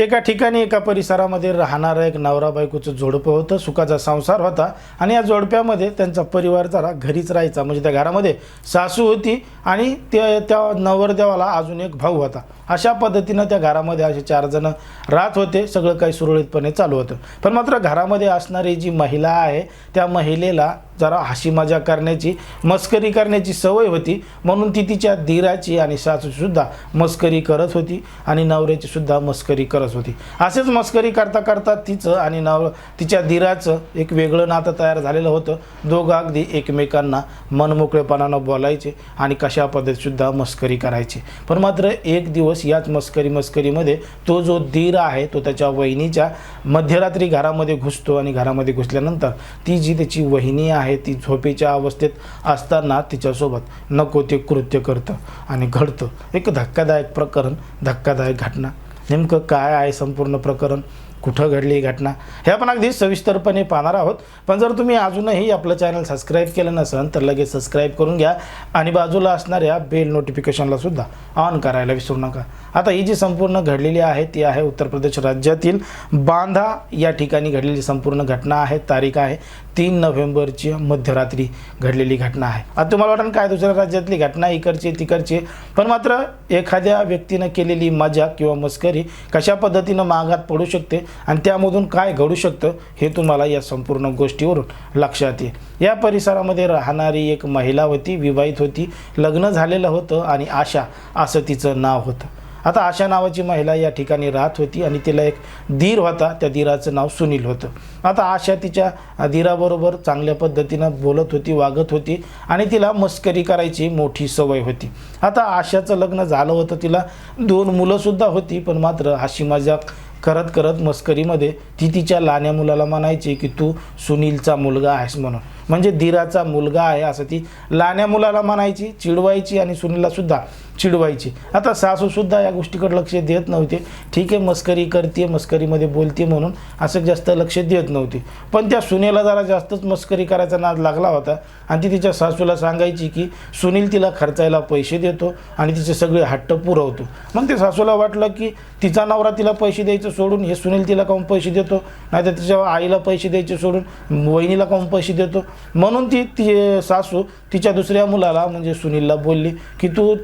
एका ठिकाणी एका परिसरामध्ये राहणारं एक नवरा बायकोचं जोडपं होतं सुखाचा संसार होता आणि या जोडप्यामध्ये त्यांचा परिवार जरा घरीच राहायचा. म्हणजे त्या घरामध्ये सासू होती आणि ते त्या नवरदेवाला अजून एक भाऊ होता. अशा पद्धतीनं त्या घरामध्ये असे चार जण राहत होते. सगळं काही सुरळीतपणे चालू होतं. पण मात्र घरामध्ये असणारी जी महिला आहे त्या महिलेला जरा हाशी मजा करण्याची मस्करी करण्याची सवय होती. म्हणून ती तिच्या धीराची आणि सासूसुद्धा मस्करी करत होती आणि नवऱ्याचीसुद्धा मस्करी करत होती. असेच मस्करी करता करता तिचं आणि नव तिच्या धीराचं एक वेगळं नातं तयार झालेलं होतं. दोघं अगदी एकमेकांना मनमोकळेपणानं बोलायचे आणि कशा पद्धतीसुद्धा मस्करी करायची. पण मात्र एक दिवस याच मस्करी मस्करीमध्ये तो जो धीर आहे तो त्याच्या वहिनीच्या मध्यरात्री घरामध्ये घुसतो आणि घरामध्ये घुसल्यानंतर ती जी त्याची वहिनी आहे ती झोपेच्या अवस्थेत असताना तिच्यासोबत नको ते कृत्य करतं आणि घडतं. एक धक्कादायक प्रकरण धक्कादायक घटना. नेमकं काय आहे संपूर्ण प्रकरण? कुठं घडली ही घटना हे आपण अगदी सविस्तरपणे पाहणार आहोत. पण जर तुम्ही अजूनही आपलं चॅनल सबस्क्राईब केलं नसेल तर लगेच सबस्क्राईब करून घ्या. आणि बाजूला असणाऱ्या बेल नोटिफिकेशनला सुद्धा ऑन करायला विसरू नका. आता ही जी संपूर्ण घडलेली आहे ती आहे उत्तर प्रदेश राज्यातील बांधा या ठिकाणी घडलेली संपूर्ण घटना आहे तारीख आहे. तीन नोव्हेंबरची मध्यरात्री घडलेली घटना आहे. आता तुम्हाला वाटेल काय? दुसऱ्या राज्यातली घटना इकडची तिकडची. पण मात्र एखाद्या व्यक्तीनं केलेली मजा किंवा मस्करी कशा पद्धतीनं मागात पडू शकते आणि त्यामधून काय घडू शकतं हे तुम्हाला या संपूर्ण गोष्टीवरून लक्षात येईल. या परिसरामध्ये राहणारी एक महिला होती विवाहित होती लग्न झालेलं होतं आणि आशा असं तिचं नाव होतं. आता आशा नावाची महिला या ठिकाणी राहत होती आणि तिला एक धीर होता. त्या धीराचं नाव सुनील होतं. आता आशा तिच्या धीराबरोबर चांगल्या पद्धतीनं बोलत होती वागत होती आणि तिला मस्करी करायची मोठी सवय होती. आता आशाचं लग्न झालं होतं. तिला दोन मुलंसुद्धा होती पण मात्र हाशी माझ्या करत करत मस्करीमध्ये ती तिच्या लहान्या मुलाला म्हणायची की तू सुनीलचा मुलगा आहेस म्हणून. म्हणजे धीराचा मुलगा आहे असं ती लहान्या मुलाला म्हणायची चिडवायची आणि सुनीललासुद्धा चिडवायची. आता सासूसुद्धा या गोष्टीकडे लक्ष देत नव्हते. ठीक आहे मस्करी करते मस्करीमध्ये बोलते म्हणून असं जास्त लक्ष देत नव्हते. पण त्या सुनेला जरा जास्तच मस्करी करायचा नाद लागला होता. आणि ती तिच्या सासूला सांगायची की सुनील तिला खर्चायला पैसे देतो आणि तिचे सगळे हट्ट पुरवतो. मग ते सासूला वाटलं की तिचा नवरा तिला पैसे द्यायचं सोडून हे सुनील तिला काहून पैसे देतो? नाही तर तिच्या आईला पैसे द्यायचे सोडून वहिनीला काहून पैसे देतो? म्हणून ती ती सासू तिच्या दुसऱ्या मुलाला म्हणजे सुनीलला बोलली की तू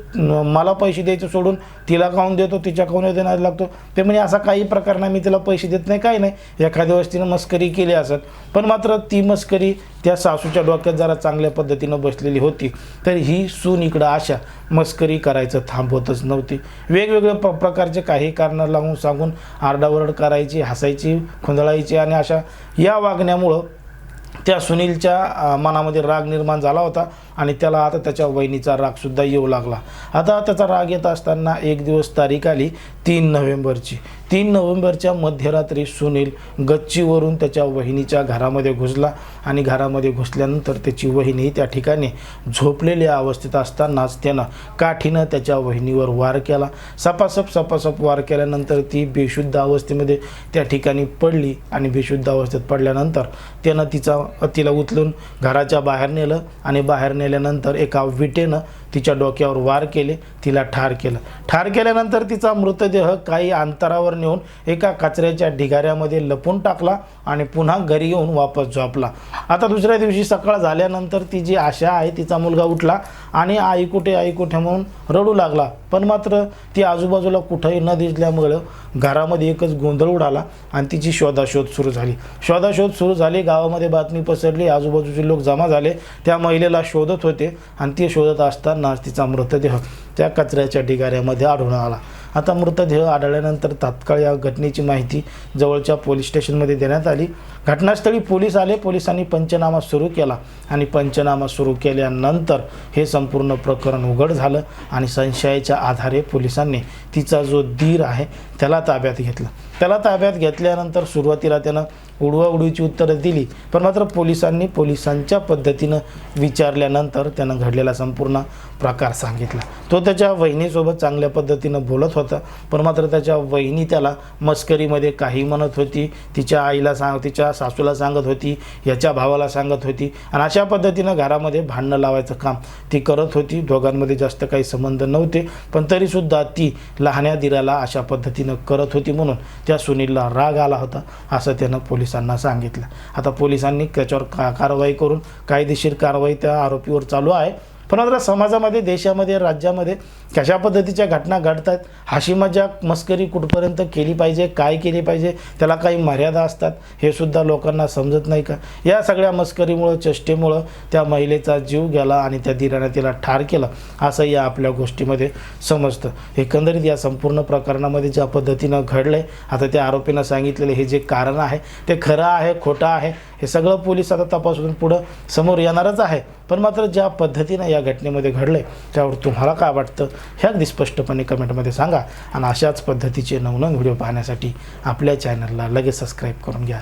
मला पैसे द्यायचं सोडून तिला काहून देतो तिच्या काहून देण्यास लागतो. ते म्हणजे असा काही प्रकार नाही मी तिला पैसे देत नाही काही नाही. एखाद्या वेळेस तिनं मस्करी केली असत पण मात्र ती मस्करी त्या सासूच्या डोक्यात जरा चांगल्या पद्धतीनं बसलेली होती. तर ही सून इकडं आशा मस्करी करायचं थांबवतच नव्हती. वेगवेगळ्या प प्रकारचे काही कारणं लावून सांगून आरडाओरड करायची हसायची खुंदळायची आणि अशा या वागण्यामुळं त्या सुनीलच्या मनामध्ये राग निर्माण झाला होता आणि त्याला आता त्याच्या वहिनीचा रागसुद्धा येऊ लागला. आता त्याचा राग येत असताना एक दिवस तारीख आली तीन नोव्हेंबरची. तीन नोव्हेंबरच्या मध्यरात्री सुनील गच्चीवरून त्याच्या वहिनीच्या घरामध्ये घुसला आणि घरामध्ये घुसल्यानंतर त्याची वहिनी त्या ठिकाणी झोपलेल्या अवस्थेत असतानाच त्यानं काठीनं त्याच्या वहिनीवर वार केला. सपासप सपासप वार केल्यानंतर ती बेशुद्ध अवस्थेमध्ये त्या ठिकाणी पडली आणि बेशुद्ध अवस्थेत पडल्यानंतर त्यानं तिचा तिला उचलून घराच्या बाहेर नेलं आणि बाहेर नेल्यानंतर एका विटेनं तिच्या डोक्यावर वार केले तिला ठार केलं. ठार केल्यानंतर तिचा मृतदेह काही अंतरावर नेऊन एका कचऱ्याच्या ढिगाऱ्यामध्ये लपून टाकला आणि पुन्हा घरी येऊन वापस झोपला. आता दुसऱ्या दिवशी सकाळ झाल्यानंतर ती जी आशा आहे तिचा मुलगा उठला आणि आई कुठे आई कुठे म्हणून रडू लागला. पण मात्र ती आजूबाजूला कुठंही न दिसल्यामुळं घरामध्ये एकच गोंधळ उडाला आणि तिची शोधाशोध सुरू झाली. शोधाशोध सुरू झाली. गावामध्ये बातमी पसरली. आजूबाजूचे लोक जमा झाले. त्या महिलेला शोधत होते आणि ते शोधत असतानाच तिचा मृतदेह त्या कचऱ्याच्या ढिगाऱ्यामध्ये आढळून आला. आता मृतदेह आढळल्यानंतर तात्काळ या घटनेची माहिती जवळच्या पोलीस स्टेशनमध्ये देण्यात आली. घटनास्थळी पोलीस आले पोलिसांनी पंचनामा सुरू केला आणि पंचनामा सुरू केल्यानंतर हे संपूर्ण प्रकरण उघड झालं आणि संशयाच्या आधारे पोलिसांनी तिचा जो धीर आहे त्याला ताब्यात घेतलं. त्याला ताब्यात घेतल्यानंतर सुरुवातीला त्यानं उडवाउडवीची उत्तरं दिली पण मात्र पोलिसांनी पोलिसांच्या पद्धतीनं विचारल्यानंतर त्यानं घडलेला संपूर्ण प्रकार सांगितला. तो त्याच्या वहिनीसोबत चांगल्या पद्धतीनं बोलत होता. होता. पण मात्र त्याच्या वहिनी त्याला मस्करीमध्ये काही म्हणत होती. तिच्या आईला सांग तिच्या सासूला सांगत होती याच्या भावाला सांगत होती. आणि अशा पद्धतीनं घरामध्ये भांडणं लावायचं काम ती करत होती. दोघांमध्ये जास्त काही संबंध नव्हते पण तरीसुद्धा ती लहान्या दिराला अशा पद्धतीनं करत होती म्हणून त्या सुनीलला राग आला होता असं त्यानं पोलिसांना सांगितलं. आता पोलिसांनी त्याच्यावर का कारवाई करून कायदेशीर कारवाई त्या आरोपीवर चालू आहे. पण आता समाजामध्ये देशामध्ये राज्यामध्ये कशा पद्धतीच्या घटना घडत आहेत हाशी मजाक मस्करी कुठपर्यंत केली पाहिजे काय केली पाहिजे त्याला काही मर्यादा असतात हे सुद्धा लोकांना समजत नाही का? या सगळ्या मस्करीमुळं चेष्टेमुळं त्या महिलेचा जीव गेला आणि त्या दिराने तिला ठार केला असं या आपल्या गोष्टीमध्ये समजतं. एकंदरीत या संपूर्ण प्रकरणामध्ये ज्या पद्धतीनं घडलं आहे आता त्या आरोपीनं सांगितलेलं हे जे कारण आहे ते खरं आहे खोटं आहे हे सगळं पोलीस आता तपासून पुढं समोर येणारच आहे. पण मात्र ज्या पद्धतीनं या घटनेमध्ये घडलं आहे त्यावर तुम्हाला काय वाटतं? हे अगदी स्पष्टपणे कमेंटमध्ये सांगा. आणि अशाच पद्धतीचे नवनवीन व्हिडिओ पाहण्यासाठी आपल्या चॅनलला लगेच सबस्क्राईब करून घ्या.